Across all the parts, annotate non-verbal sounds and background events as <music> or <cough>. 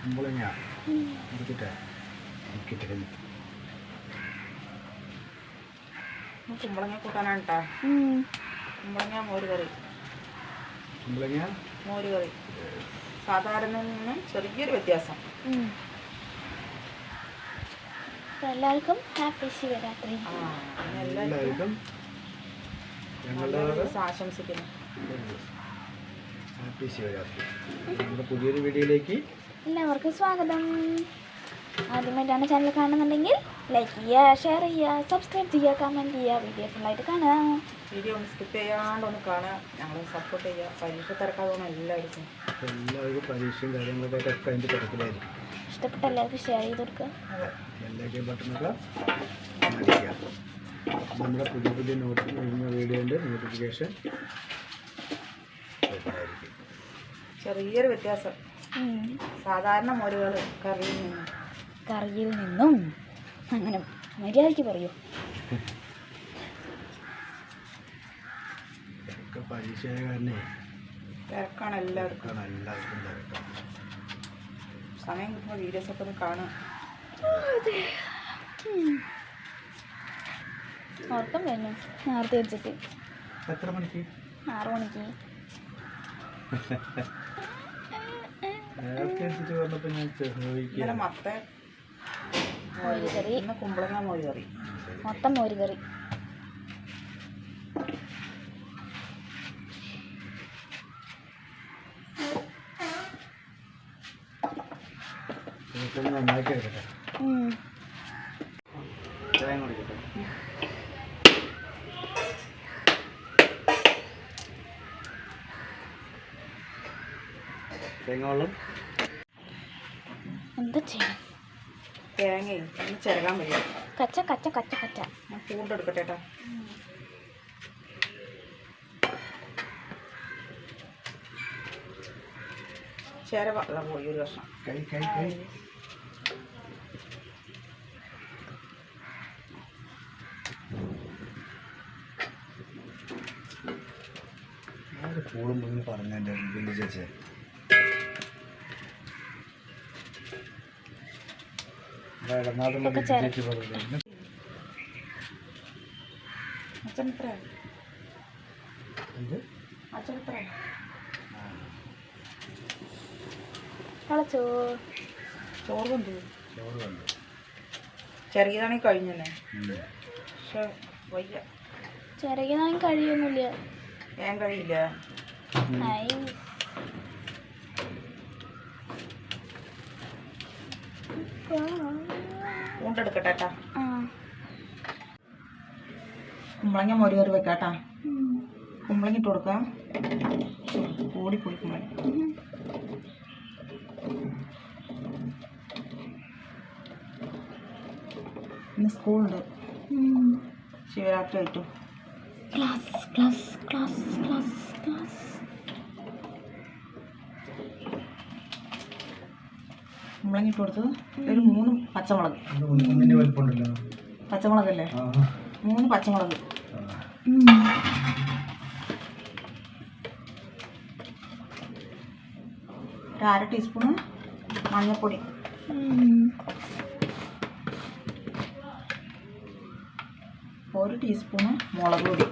കുമ്പളങ്ങ നോക്കിയിട്ട് കഴിഞ്ഞു കുമ്പളങ്ങ കൂട്ടാനാണ് കേട്ടോ കുമ്പളങ്ങ മോര് കറി കുമ്പളങ്ങ? മോര് കറി സാധാരണ നിന്ന് ചെറിയൊരു വ്യത്യാസം എല്ലാവർക്കും ഹാപ്പി ശിവരാത്രി. എല്ലാവർക്കും ആശംസിക്കുന്നു. ഹാപ്പി ശിവരാത്രി. നമ്മുടെ പുതിയൊരു വീഡിയോയിലേക്ക് എല്ലാവർക്കും സ്വാഗതം. ആദ്യമായിട്ടാണ് ചാനൽ കാണുന്നുണ്ടെങ്കിൽ ലൈക്ക് ചെയ്യുക ഷെയർ ചെയ്യുക സബ്സ്ക്രൈബ് ചെയ്യുക കമന്റ് ചെയ്യുക വീഡിയോ ഫുള്ളായിട്ട് കാണാം. വീഡിയോ സ്കിപ്പ് ചെയ്യാണ്ട് ഒന്ന് കാണുക. ഞങ്ങൾ സപ്പോർട്ട് ചെയ്യുക. പരീക്ഷ തിരക്കാതെ എല്ലാവർക്കും എല്ലാവർക്കും പരീക്ഷയും കാര്യങ്ങളൊക്കെ ആയിട്ട് കഴിഞ്ഞ് തിരക്കിലായിരിക്കും. ഇഷ്ടപ്പെട്ട എല്ലാവർക്കും ഷെയർ ചെയ്ത് കൊടുക്കുക. എല്ലാവർക്കും ബട്ടണൊക്കെ നമ്മുടെ പുതിയ പുതിയ നോട്ടിഫിക്കേഷൻ വീഡിയോന്റെ നോട്ടിഫിക്കേഷൻ ചെറിയൊരു വ്യത്യാസം. സാധാരണ മോരുകൾ കറിയിൽ നിന്നും. കറിയിൽ നിന്നും? അങ്ങനെ മര്യാദയ്ക്ക് പറയൂ. കാരണേ തിരക്കാണ് എല്ലാവർക്കും. സമയം കിട്ടുമ്പോൾ വീഡിയോസൊക്കെ ഒന്ന് കാണാം ഉറക്കം കഴിഞ്ഞു നേരത്തെ വെച്ചിട്ട് എത്ര മണിക്ക്? ആറു മണിക്ക്. <laughs> നേരത്തെ എത്തിച്ച് പറഞ്ഞപ്പോൾ ഞാൻ ഇന്നലെ ചോദിക്കുക മത്ത മോര് കറി. ഇന്ന് കുമ്പളങ്ങ മോര് കറി. മൊത്തം മോര് കറി. ഇതൊക്കെ നന്നാക്കി എടുക്കട്ടെ ഉം. തേങ്ങ കുടിക്കട്ടെ തേങ്ങ വെള്ളം എന്താ ചെയ്യണം തേങ്ങയും ഒന്ന് ചിരകാൻ വയ്യ. കച്ച കച്ച കച്ച കച്ച. ഞാൻ ചൂണ്ടെടുക്കട്ടെ കേട്ടോ ചേര വെള്ളം പോയി ഒരു വർഷം ചോറ് കൊണ്ടു ചോറ് കണ്ടു ചെറിയതാണെങ്കിൽ കഴിഞ്ഞല്ലേ. പക്ഷെ വയ്യ. ചെറിയതായും കഴിയൊന്നുമില്ല. ഞാൻ കഴിയില്ല. ഉം. കേട്ടാ ആ. കുമ്പളങ്ങ മോര് കറി വെക്കാട്ടാ. കുമ്പളങ്ങ ഇട്ട് കൊടുക്കാം. ഓടിപ്പോയി കുമ്പളങ്ങ. ഇന്ന് സ്കൂളുണ്ട്. ശിവരാത്രി ആയിട്ടും. Class class class class class. കുമ്പളങ്ങ കൊടുത്തത് ഒരു മൂന്ന് പച്ചമുളക്. പച്ചമുളകല്ലേ? മൂന്ന് പച്ചമുളക്. ഒരു അര ടീസ്പൂണ് മഞ്ഞൾപ്പൊടി. ഒരു ടീസ്പൂണ് മുളക് പൊടി.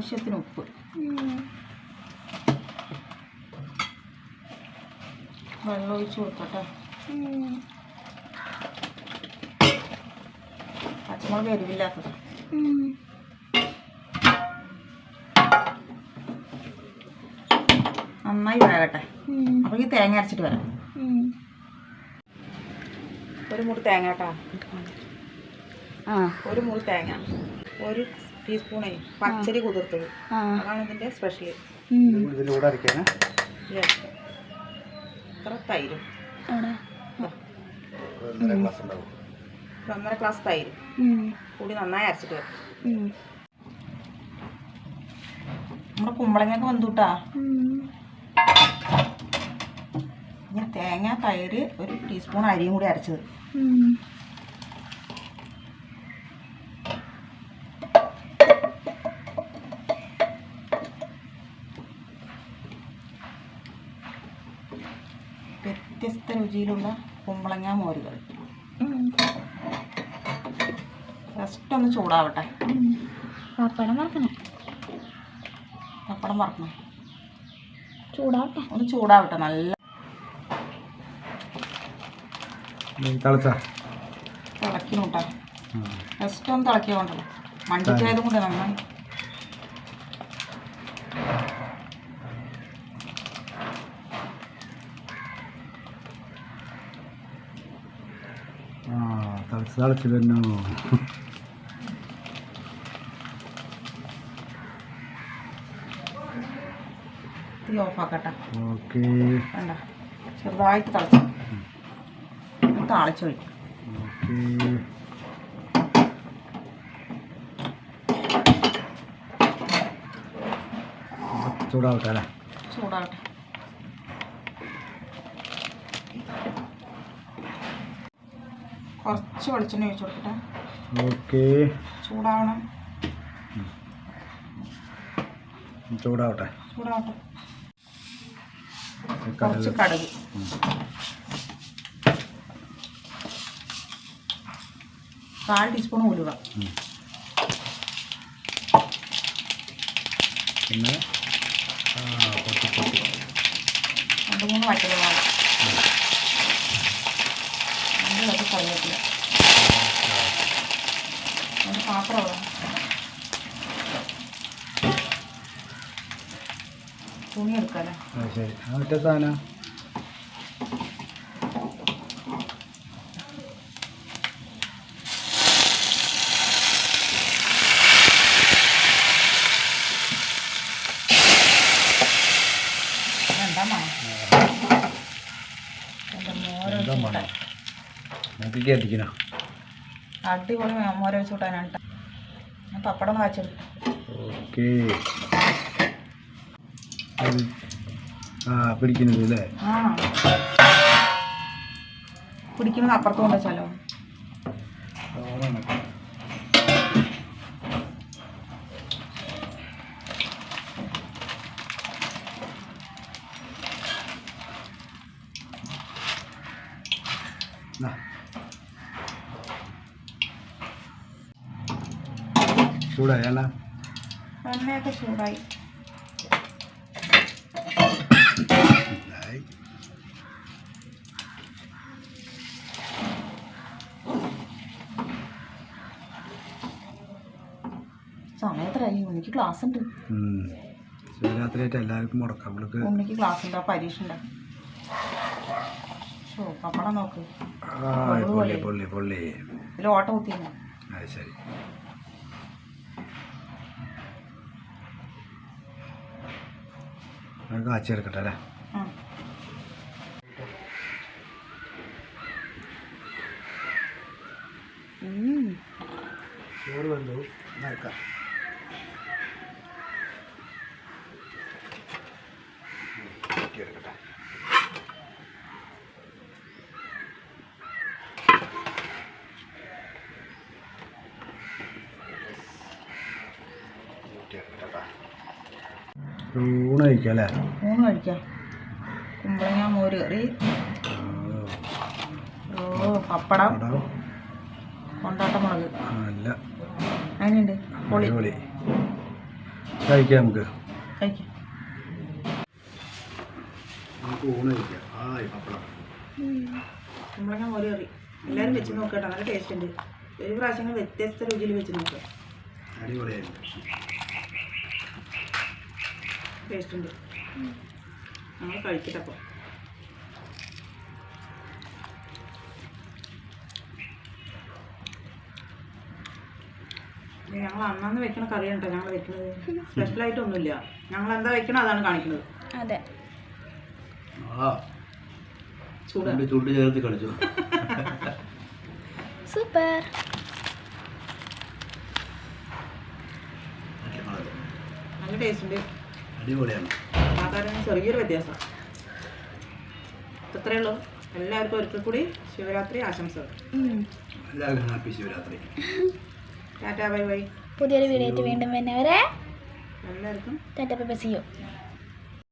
ആവശ്യത്തിന് ഉപ്പ്. വെള്ളം ഒഴിച്ച് കൊടുക്കട്ടെ. പച്ചമുളക് എരിവില്ലാത്തത്. നന്നായി വേകട്ടെ. അപ്പോൾ ഈ തേങ്ങ അരച്ചിട്ട് വരാം ഒരു മുറി തേങ്ങ കേട്ടാ ആ ഒരു മുറി തേങ്ങ ഒരു ടീസ്പൂണേ പച്ചരി കുതിർത്തത്. ആ. അതാണ് ഇതിന്റെ സ്പെഷ്യൽ ഇതിലൂടെ ഇത്ര തൈരും. ഒന്നര ഗ്ലാസ് തൈര്. കൂടി നന്നായി അരച്ചിട്ട് വെക്കും. നമ്മുടെ കുമ്പളങ്ങയൊക്കെ വന്നുട്ടാ. ഇനി തേങ്ങ തൈര് ഒരു ടീസ്പൂൺ അരിയും കൂടി അരച്ചത്. ഉം. രുചിയിലുള്ള കുമ്പളങ്ങ മോരുകൾ. ഫസ്റ്റ് ഒന്ന് ചൂടാവട്ടെ. പപ്പടം വറക്കണം. പപ്പടം വറക്കണം. ചൂടാവട്ടെ. ഒന്ന് ചൂടാവട്ടെ നല്ല തിളക്കിനൂട്ടാ തിളക്കിന് കൂട്ടാ ജസ്റ്റ് ഒന്ന് തിളക്കിയ കൊണ്ടല്ലോ മണ്ടിച്ചായത് കൊണ്ട് നന്നായി ആ തിളച്ച് തിളച്ച് വരുന്നു. തീ ഓഫാക്കട്ടെ. ഓക്കെ. വേണ്ട. ചെറുതായിട്ട് തിളച്ചു. താളിച്ചൊഴിക്കും ഓക്കെ. ചൂടാവട്ടെ അല്ലേ? ചൂടാവട്ടെ. കുറച്ച് വെളിച്ചെണ്ണ ഒഴിച്ചു കൊടുക്കട്ടെ. ഓക്കെ. ചൂടാവണം. ചൂടാവട്ടെ. ചൂടാവട്ടെ. കുറച്ച് കടുക്. കാൽ ടീസ്പൂൺ ഉലുവ. പിന്നെ രണ്ട് മൂന്ന് കത്ത് കറിവേപ്പില. ഒരു പാത്രം ഉള്ള തുണി എടുക്കാല്ലേ ആ ശരി സാധനം എന്താ മണം എന്റെ മോര എന്താ മണം നമുക്ക് കേട്ടിക്കണോ അടിപൊളി മോര വെച്ച് കൂട്ടാനാണ് ട്ടോ. പപ്പടം കാച്ചെടുക്കും. ഓക്കെ. ആ പിടിക്കുന്നത് അല്ലേ? പിടിക്കുന്നത് അപ്പുറത്ത് കൊണ്ടുവച്ചാലോ? ദാ. ചൂടായി അല്ല എണ്ണയൊക്കെ ചൂടായി. ഇതായി. സമയത്തരായി ഉണ്ണിക്ക് ക്ലാസ് ഉണ്ട്. ശിവരാത്രിയായിട്ട് എല്ലാവർക്കും മുടക്കാം. അവൾക്ക് ഉണ്ണിക്ക് ക്ലാസ് ഉണ്ട്. പരീക്ഷ ഉണ്ട്. ഷോ പപ്പടം നോക്ക്. ആ പൊള്ളി പൊള്ളി പൊള്ളി. ഇതിൽ ഓട്ട കുത്തിയിരുന്നു അത് ശരി. അത് കാച്ചെടുക്കട്ടെ അല്ലേ. ചോറ് വന്നു നോക്കാം എടുക്കട്ടെ ഊണ് കഴിക്കാം അല്ലേ? ഊണ് കഴിക്കാം. കുമ്പളങ്ങ മോര് കറി. ഓ പപ്പടം. പടം കൊണ്ടാട്ട മുളക്. അല്ല. അതിനുണ്ട് പൊളി. കഴിക്കാം നമുക്ക്. കഴിക്കാം. നമുക്ക് ഊണ് കഴിക്കാം. ആയി പപ്പടം. കുമ്പളങ്ങ മോര് കറി. എല്ലാവരും വെച്ച് നോക്കട്ടെ നല്ല ടേസ്റ്റ് ഉണ്ട്. ഒരു പ്രാവശ്യം വ്യത്യസ്ത രുചിയിൽ വെച്ച് നോക്കാം. അടിപൊളിയായിരുന്നു ടേസ്റ്റ് ഉണ്ട്. നമ്മൾ കഴിക്കട്ടെ അപ്പോൾ ഞങ്ങൾ അന്നന്ന് വെക്കണ കറിയാണ് കേട്ടോ ഞങ്ങൾ വെക്കുന്നത് സ്പെഷ്യലായിട്ടൊന്നുമില്ല ഞങ്ങൾ എന്താ വെക്കണോ അതാണ് കാണിക്കുന്നത്. അതെ. ആ. ചൂട്. ചേർത്ത് കളിച്ചു സൂപ്പർ. നല്ല ടേസ്റ്റ് ഉണ്ട്. അടിപൊളിയാണ്. ചെറിയൊരു വ്യത്യാസം. ഇത്രയേ ഉള്ളൂ എല്ലാവർക്കും ഒരിക്കൽ കൂടി ശിവരാത്രി ആശംസകൾ. എല്ലാവർക്കും happy Shivaratri. Tata bye bye. പുതിയൊരു വീഡിയോ ആയിട്ട് വീണ്ടും വരുന്നവരെ എല്ലാവർക്കും ടാറ്റ ബൈ സിയോ